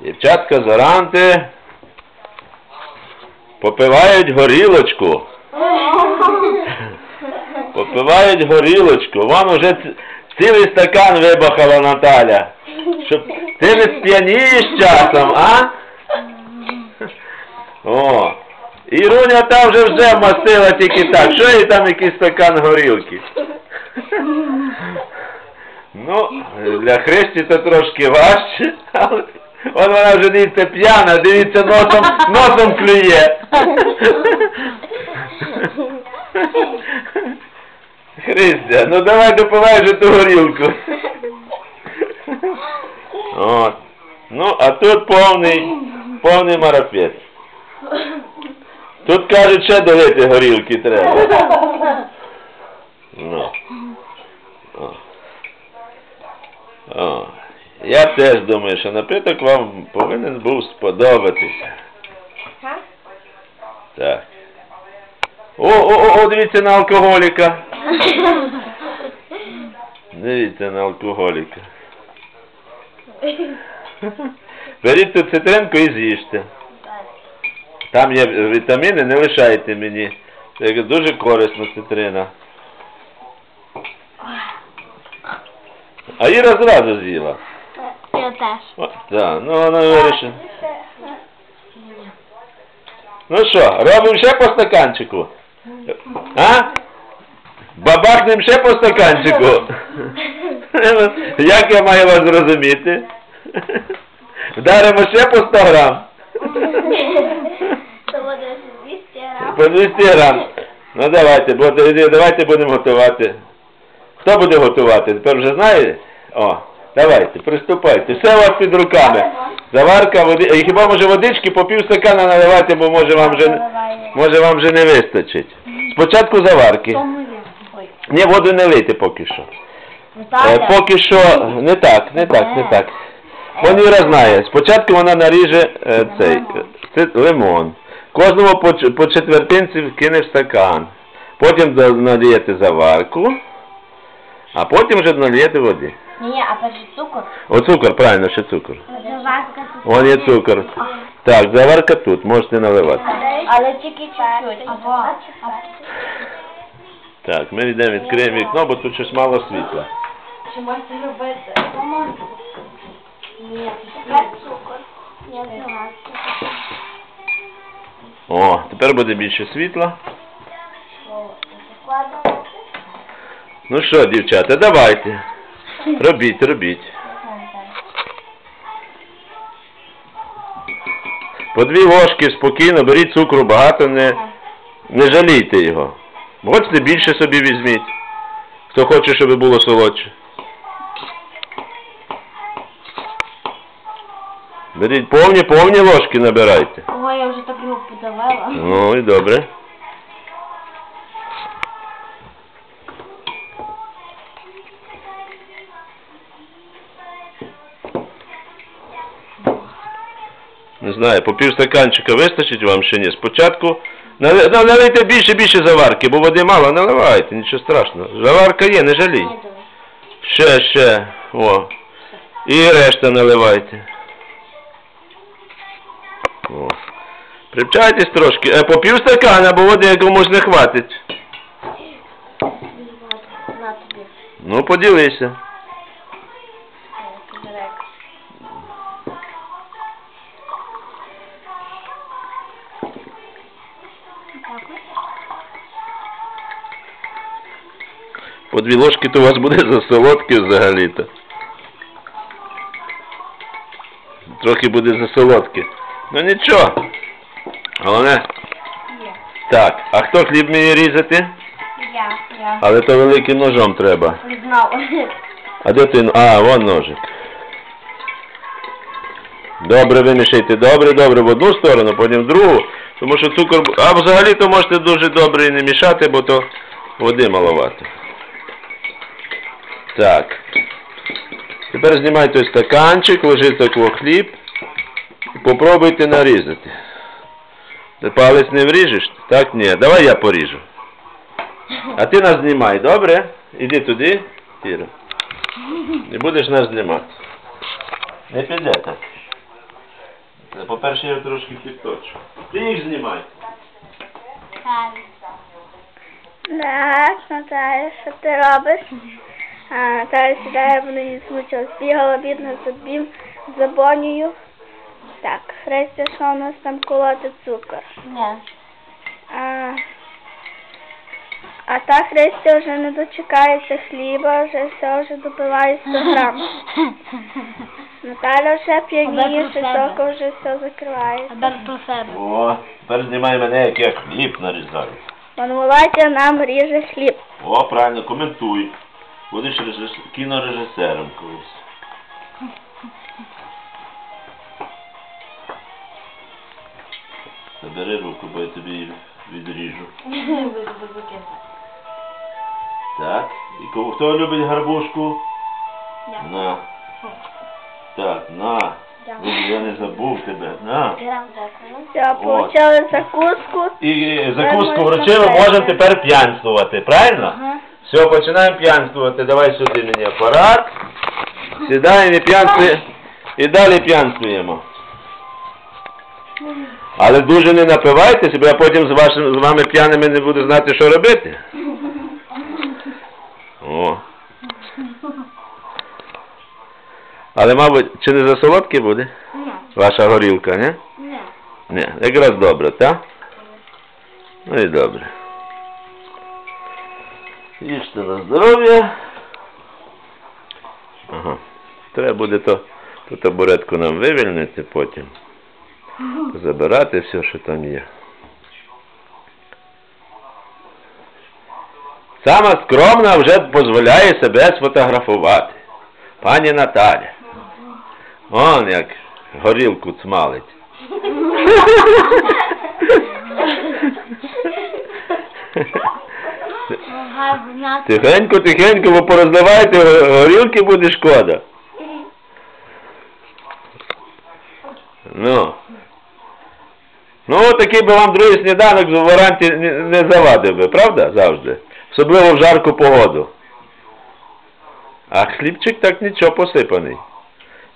Дівчатка заранти попивають горілочку. Попивають горілочку. Вам уже цілий стакан вибахала Наталя. Щоб ти не сп'янієш часом, а? О. І Руня там вже вже вмастила тільки так. Що їй там якийсь стакан горілки? Ну, для Христі це трошки важче, але от вона вже дивіться п'яна, дивіться, носом, носом клює. Христя, ну давай допивай же ту горілку. От. Ну, а тут повний, повний марафет. Тут кажуть, ще долити горілки треба. Ну. О. О. Я теж думаю, що напиток вам повинен був сподобатися. Так. О, о, о, о, дивіться на алкоголіка. Дивіться на алкоголіка. Беріть тут цитринку і з'їжте. Там є вітаміни, не лишайте мені. Це дуже корисна цитрина. А Іра зразу з'їла. Я теж. Так, ну вона вирішила. Ну що, робимо ще по стаканчику? А? Бабахнем ще по стаканчику? Як я маю вас зрозуміти? Вдаримо ще по 100 грам? Це буде 200 грам. По 200 грам. Ну давайте, давайте будемо готувати. Хто буде готувати? Тепер вже знаєте? О, давайте, приступайте. Все у вас під руками. Заварка, води. е, Хіба може водички по пів стакана наливати, бо може вам вже може вам вже не вистачить. Спочатку заварки. Ні, воду не лийте поки що. Е, поки що не так, не так, не так. Поніра знає. Спочатку вона наріже е, цей е, лимон. Кожному по, по четвертинці кине в стакан. Потім налієте заварку, а потім вже налієте води. Ні, а перший цукор. О, цукор, правильно, ще цукор. Заварка тут. Вон є цукор. Так, заварка тут, можете наливати. Але тільки чуть-чуть. Так, ми йдемо, відкриємо вікно, бо тут щось мало світла. Чи можете робити? Ні, цукор. Я цукор. О, тепер буде більше світла. Ну що, дівчата, давайте. Робіть, робіть. По дві ложки спокійно, беріть цукру, багато не, не жалійте його. Хочете більше собі візьміть. Хто хоче, щоб було солодше. Беріть повні, повні ложки набирайте. Ой, я вже так його подавала. Ну і добре. Не знаю, по пів стаканчика вистачить вам ще ні. Спочатку нали- ну, налийте більше більше заварки, бо води мало, наливайте, нічого страшного. Заварка є, не жалій. Ще, ще. О. І решта наливайте. О. Привчайтесь трошки. Е, по пів стакана, бо води комусь не хватить. Ну, поділися. По дві ложки то у вас буде за солодке взагалі-то. Трохи буде за солодке. Ну нічого. Головне. Є. Так, а хто хліб вміє різати? Я. Я. Але то великим ножом треба. Не знав. А де ти? А, вон ножик. Добре вимішайте, добре, добре, в одну сторону, потім в другу. Тому що цукор... А взагалі то можете дуже добре і не мішати, бо то води маловато. Так. Тепер знімайте стаканчик, ложіть такий хліб попробуйте нарізати. Ти палець не вріжеш? Так, ні. Давай я поріжу. А ти нас знімай, добре? Іди туди, Тіра. І будеш нас знімати. Не піде так. По-перше, я трошки підточу. Ти їх знімай. Так. Наталя, що ти робиш? А, Наталя сідає, вона її змучилась. Бігала бідна за бім, за бонію. Так, Христя, що у нас там колоти цукор? Не. А, а та Христя вже не дочекається хліба, вже все, вже допиває 100 грам. Наталя вже п'яніє, про вже все закриває. А про себе. О, тепер знімай мене, як я хліб нарізаю. Пан нам ріже хліб. О, правильно, коментуй. Будеш режис... кінорежисером колись. Забери руку, бо я тобі її відріжу. Так. І кого хто любить гарбушку? Я. На. Так, на. Дякую. Я не забув тебе. На. Все, получили закуску. І закуску вручили, можемо тепер п'янствувати, правильно? Все, починаємо п'янствувати. Давай сюди мені апарат. Сідаємо і п'янствуємо. І далі п'янствуємо. Але дуже не напивайтеся, бо я потім з, вашим, з вами п'яними не буду знати, що робити. О. Але, мабуть, чи не за солодке буде? Ні. Ваша горілка, не? Ні. Ні, якраз добре, так? Ну і добре. Їжте на здоров'я. Ага. Треба буде то, ту табуретку нам вивільнити потім. Забирати все, що там є. Сама скромна вже дозволяє себе сфотографувати. Пані Наталя. Он як горілку цмалить. Тихенько, тихенько, бо порозливайте горілки буде шкода. Ну. Ну, такий би вам другий сніданок в варанті не, завадив би, правда? Завжди. Особливо в жарку погоду. А хлібчик так нічого посипаний,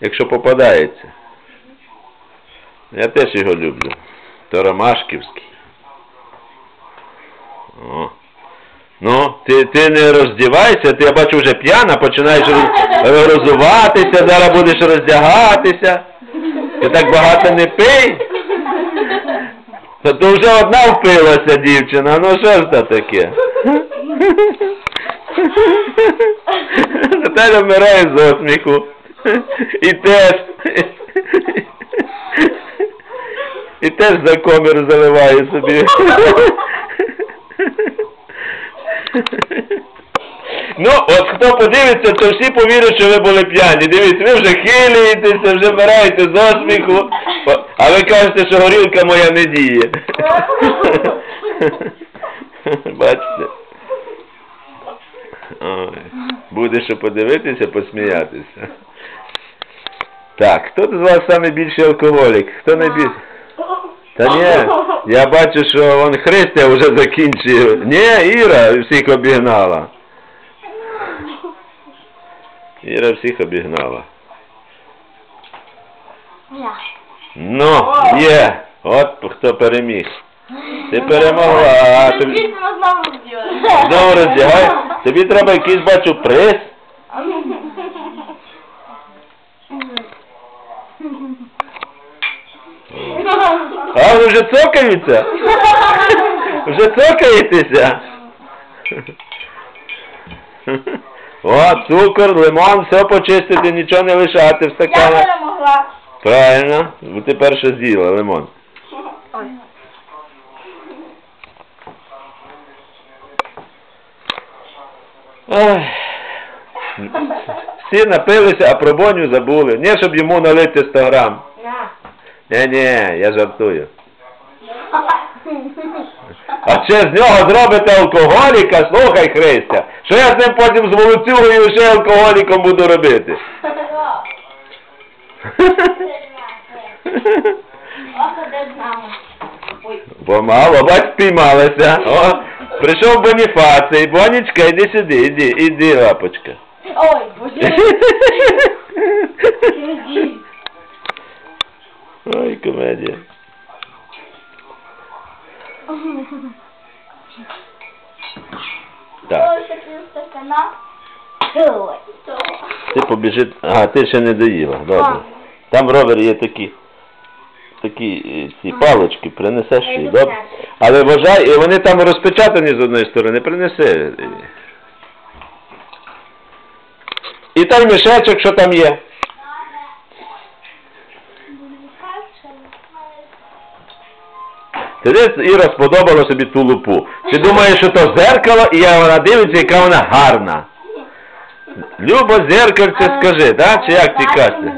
якщо попадається. Я теж його люблю. То ромашківський. О. Ну, ти, ти не роздівайся, ти я бачу вже п'яна, починаєш роз- розуватися, зараз будеш роздягатися. Ти так багато не пий. Та то вже одна впилася дівчина, ну що ж це таке? Наталя вмирає з осміху. І теж. І теж за комір заливає собі. Ну, от хто подивиться, то всі повірять, що ви були п'яні. Дивіться, ви вже хилюєтеся, вже вмираєте з осміху, а ви кажете, що горілка моя не діє. Бачите? Буде що подивитися, посміятися. Так, хто з вас саме більший алкоголік? Хто найбільший? Та ні, я бачу, що вон Христя вже закінчує. Ні, Іра всіх обігнала. Іра всіх обігнала. Я. Ну, є. От хто переміг. Ти перемогла. Тобі знову роздягай. Тобі треба якийсь бачу приз. А ви вже цокаються? Вже цокаєтеся? О, цукор, лимон, все почистити, нічого не лишати в стаканах. Я перемогла. Правильно, бо ти перше з'їла лимон. Всі напилися, а про боню забули. Не, щоб йому налити 100 грам. На. Не-не, я жартую. А ще з нього зробите алкоголіка, слухай, Христя, що я з ним потім з волоцюгою ще алкоголіком буду робити? Ох, де з нами. Помало, бач, спіймалися. О, Прийшов Боніфацій. Бонічка, іди сюди, іди, іди, лапочка. Ой, боже. Ой, комедія. Так, такий ти побіжи. Ага, ти ще не доїла. Добре. Там в ровері є такі. Такі е, ці палочки, принесеш їй, добре? Але вважай, і вони там розпечатані з одної сторони, принеси. І той мішечок, що там є. Ти десь Іра сподобала собі ту лупу. Ти думаєш, що то зеркало, і вона дивиться, яка вона гарна. Любо зеркальце скажи, так? Чи як ти кажеш?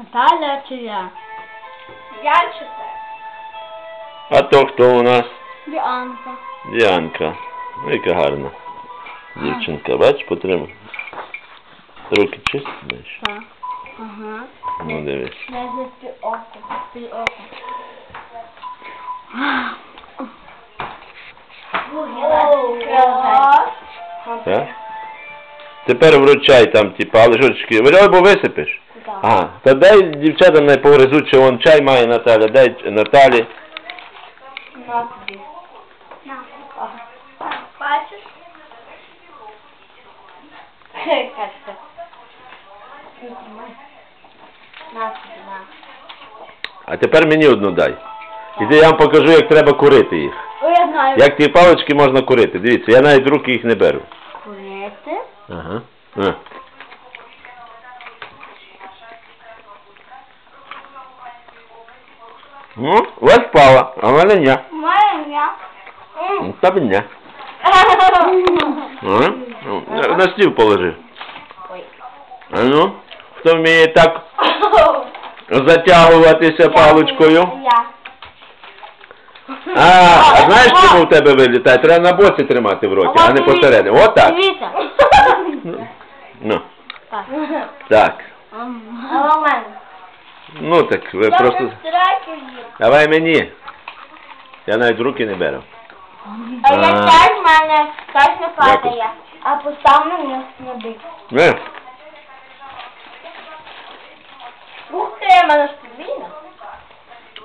Наталя чи я? Я чи ти? А то хто у нас? Діанка. Діанка. Ну, яка гарна. Дівчинка, бач, потримай. Руки чисті маєш? Так. Ага. Ну дивись. Не за око. Ти око. Так? Тепер вручай там ті палички. Валяй, бо висипеш. А, та дай дівчатам не погризуть, що вон чай має Наталя, дай Наталі. На тобі. На. Бачиш? Катя. На тобі, на. А тепер мені одну дай. Іди я вам покажу, як треба курити їх. О, я знаю. Як ті палички можна курити. Дивіться, я навіть руки їх не беру. Курити? Ага. А. Ну, вас впала, а в мене ні. Моя. Ну, Та б ні. Ага. Ну, на- стіл положи. А ну, хто вміє так затягуватися паличкою? Я. А, а знаєш, чому в тебе вилітає? Треба на боці тримати в роті, а не посередині. Отак. Дивіться. Ну, Так. так. А у мене? Ну так, ви просто... Давай мені. Я навіть руки не беру. А я теж в мене теж не падає. А постав них не бить. Не. Ух ти, в мене ж подвійна.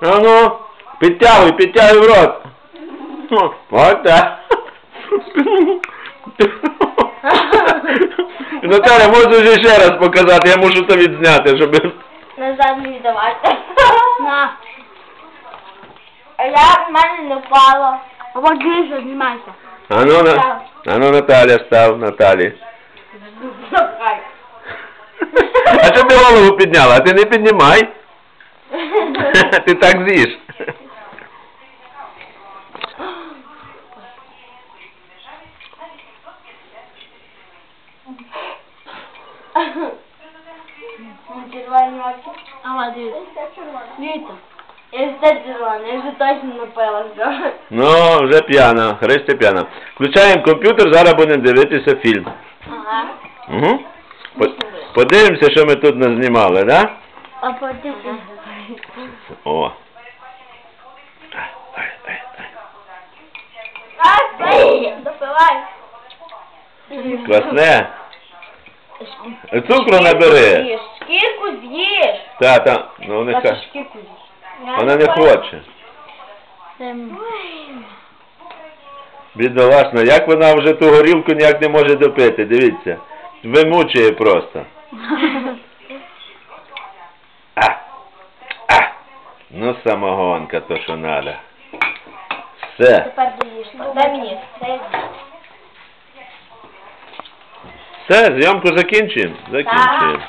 А ну, підтягуй, підтягуй в рот. От так. Наталя, можеш вже ще раз показати, я мушу то відзняти, щоб... Назад не віддавати. На. А я в мене не впало. А от дивіться, знімайся. А ну, на... а ну Наталя став, Наталі. Забрай. А що ти голову підняла? А ти не піднімай. Ти так з'їш. Дивіться. Дивіться. Я я вже точно. Ну, вже п'яна, Христя п'яна. Включаємо комп'ютер, зараз будемо дивитися фільм. Ага. Угу. Подивимося, що ми тут назнімали, да? А потім... О. Допивай. Класне. Цукру набери. Шкірку з'їш. Та, та, ну нехай. шкірку з'їш. Вона не хоче. Ем, Бідолашна, як вона вже ту горілку ніяк не може допити, дивіться. Вимучує просто. А. А. Ну самогонка, то що надо. Все. Тепер доїш. Дай мені. Дай я. Все, зйомку закінчуємо. Закінчуємо.